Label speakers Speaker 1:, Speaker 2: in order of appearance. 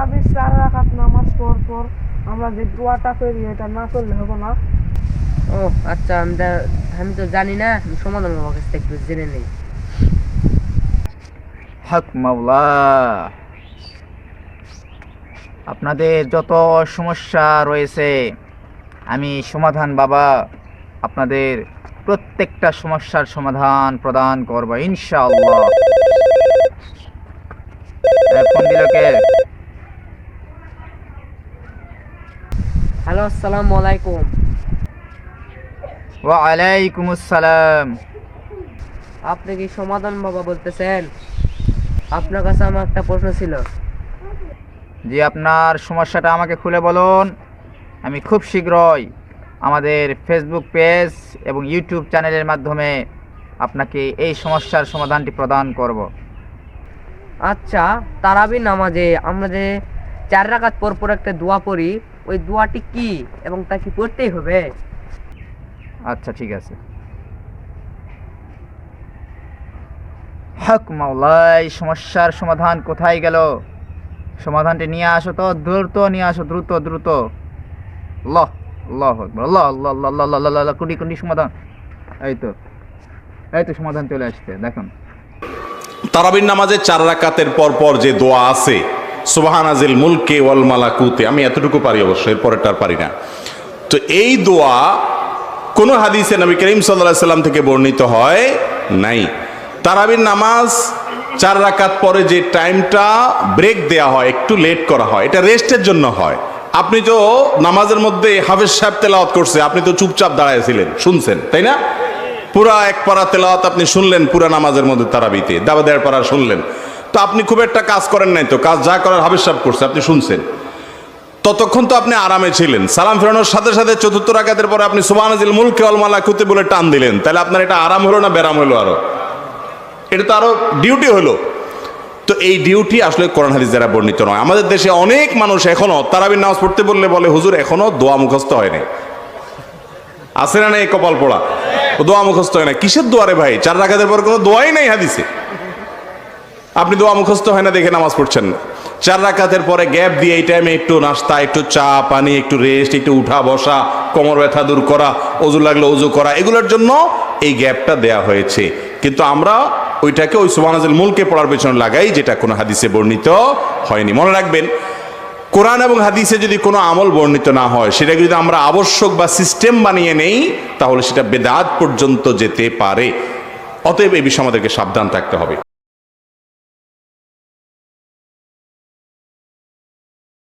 Speaker 1: তারাবির চার রাকাত নামাজ পর পর আমরা যে দোয়াটা করি এটা না করলে হবে না।
Speaker 2: ও আচ্ছা আমি আমি তো জানি না সমাধান বাবার কাছ থেকে একটু জেনে নেই।
Speaker 3: হক মাওলা। আপনাদের যত সমস্যা রয়েছে আমি সমাধান বাবা আপনাদের প্রত্যেকটা সমস্যার সমাধান প্রদান করব ইনশাআল্লাহ। ফোন দিল কে?
Speaker 2: হ্যালো আসসালামু আলাইকুম।
Speaker 3: ওয়া আলাইকুম আসসালাম
Speaker 2: আপনি কি সমাধান বাবা বলতেছেন? আপনার কাছে আমার একটা প্রশ্ন ছিল।
Speaker 3: জি আপনার সমস্যাটা আমাকে খুলে বলুন। আমি খুব শীঘ্রই আমাদের ফেসবুক পেজ এবং ইউটিউব চ্যানেলের মাধ্যমে আপনাকে এই সমস্যার সমাধানটি প্রদান করব।
Speaker 2: আচ্ছা তারাবি নামাজে আমরা যে চার রাকাত পর পর একটা দোয়া পড়ি ওই দোয়াটি কি এবং তা কি পড়তেই হবে?
Speaker 3: আচ্ছা ঠিক আছে। হক মাওলাই সমস্যার সমাধান কোথায় গেল? সমাধানটি নিয়ে আসো তো দ্রুত নিয়ে আসো দ্রুত দ্রুত। ল কোটি কোটি সমাধান। এই তো এই তো সমাধান চলে আসছে দেখুন।
Speaker 4: তারাবির নামাজের চার রাকাতের পর পর যে দোয়া আছে সুবাহান আজিল মুলকে ওয়াল মালাকুতে। আমি এতটুকু পারি অবশ্য, এরপরেরটা আর পারি না। তো এই দোয়া কোন হাদিসে নবী করিম সাল্লাহ সাল্লাম থেকে বর্ণিত হয় নাই। তারাবির নামাজ চার রাকাত পরে যে টাইমটা ব্রেক দেয়া হয়, একটু লেট করা হয়, এটা রেস্টের জন্য হয়। আপনি তো নামাজের মধ্যে হাফেজ সাহেব তেলাওয়াত করছে, আপনি তো চুপচাপ দাঁড়াইছিলেন, শুনছেন, তাই না? পুরা এক পারা তেলাওয়াত আপনি শুনলেন পুরা নামাজের মধ্যে তারাবিতে দাবা দেড় পারা শুনলেন। তো আপনি খুব একটা কাজ করেন নাই তো, কাজ যা করার হাফেজ সাহেব করছে, আপনি শুনছেন। ততক্ষণ তো আপনি আরামে ছিলেন। সালাম ফেরানোর সাথে সাথে চতুর্থ রাকাতের পরে আপনি সুবানাজিল মুলকে অলমালাকুতে বলে টান দিলেন। তাহলে আপনার এটা আরাম হলো না ব্যারাম হলো আরও? এটা তো আরও ডিউটি হলো। তো এই ডিউটি আসলে কোরআন হাদিস দ্বারা বর্ণিত নয়। আমাদের দেশে অনেক মানুষ এখনও তারাবির নামাজ পড়তে বললে বলে, হুজুর, এখনও দোয়া মুখস্থ হয়নি আছে না নাই কপাল পড়া? দোয়া মুখস্থ হয় না কিসের দোয়ারে ভাই? চার রাখাতের পর কোনো দোয়াই নাই হাদিসে। আপনি দোয়া মুখস্থ হয় না, দেখে নামাজ পড়ছেন। চার রাকাতের পরে গ্যাপ দিয়ে এই টাইমে একটু নাস্তা, একটু চা, পানি, একটু রেস্ট একটু উঠা, বসা, কোমর ব্যথা দূর করা, অজু লাগলে অজু করা, এগুলোর জন্য এই গ্যাপটা দেয়া হয়েছে। কিন্তু আমরা ওইটাকে ওই সুবানাজুল মূলকে পড়ার পেছনে লাগাই, যেটা কোনো হাদিসে বর্ণিত হয়নি। মনে রাখবেন, কোরআন এবং হাদিসে যদি কোনো আমল বর্ণিত না হয়, সেটাকে যদি আমরা আবশ্যক বা সিস্টেম বানিয়ে নেই, তাহলে সেটা বেদাত পর্যন্ত যেতে পারে। অতএব এই বিষয়ে আমাদেরকে সাবধান থাকতে হবে।